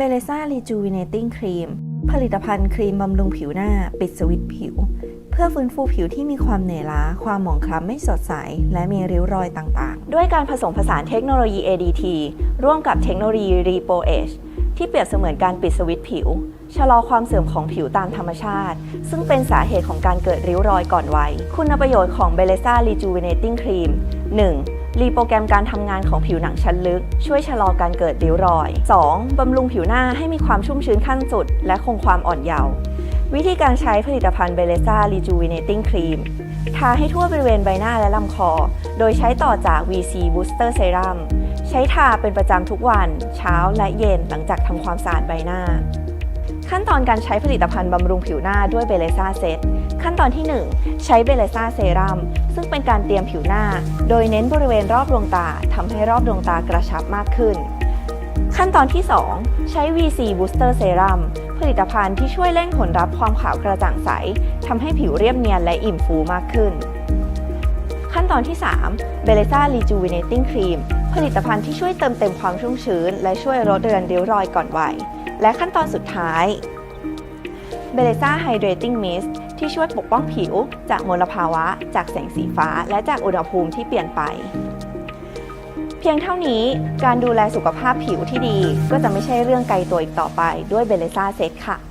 เบเลซ่ารีจูวิเนติ้งครีมผลิตภัณฑ์ครีมบำรุงผิวหน้า ปิดสวิตผิว เพื่อฟื้นฟูผิวที่มีความเหนื่อยล้า ความหมองคล้ำไม่สดใส และมีริ้วรอยต่างๆ ด้วยการผสมผสานเทคโนโลยี ADT ร่วมกับเทคโนโลยี Repo Age ที่เปรียบเสมือนการปิดสวิตผิว ชะลอความเสื่อมของผิวตามธรรมชาติ ซึ่งเป็นสาเหตุของการเกิดริ้วรอยก่อนวัย คุณประโยชน์ของ b e l e s a Rejuvenating Cream 1. รีโปรแกรมการทำงานของผิวหนังชั้นลึก ช่วยชะลอการเกิดริ้วรอย 2. บำรุงผิวหน้าให้มีความชุ่มชื้นขั้นสุด และคงความอ่อนเยาว์วิธีการใช้ผลิตภัณฑ์ b e l e s a Rejuvenating Cream ทาให้ทั่วบริเวณใบหน้าและลำคอ โดยใช้ต่อจาก VC Booster Serum ใช้ทาเป็นประจำทุกวัน เช้าและเย็นหลังจากทำความสะอาดใบหน้า ขั้นตอนการใช้ผลิตภัณฑ์บำรุงผิวหน้าด้วยเบเลซ่าเซตขั้นตอนที่ 1 ใช้เบเลซ่าเซรั่มซึ่งเป็นการเตรียมผิวหน้า โดยเน้นบริเวณรอบดวงตาทำให้รอบดวงตากระชับมากขึ้น ขั้นตอนที่ 2 ใช้ VC Booster Serum ผลิตภัณฑ์ที่ช่วยเร่งผลรับความขาวกระจ่างใสทำให้ผิวเรียบเนียนและอิ่มฟูมากขึ้น ขั้นตอนที่ 3 b e l e s a Rejuvenating Cream ผลิตภัณฑ์ที่ช่วยเติมเต็มความชุ่มชื้น และช่วยลดเรือนริ้วรอยก่อนวัย และขั้นตอนสุดท้าย b e l e s a Hydrating Mist ที่ช่วยปกป้องผิวจากมลภาวะ จากแสงสีฟ้า และจากอุณหภูมิที่เปลี่ยนไป เพียงเท่านี้การดูแลสุขภาพผิวที่ดีก็จะไม่ใช่เรื่องไกลตัวอีกต่อไปด้วยเบเลซ่าเซตค่ะ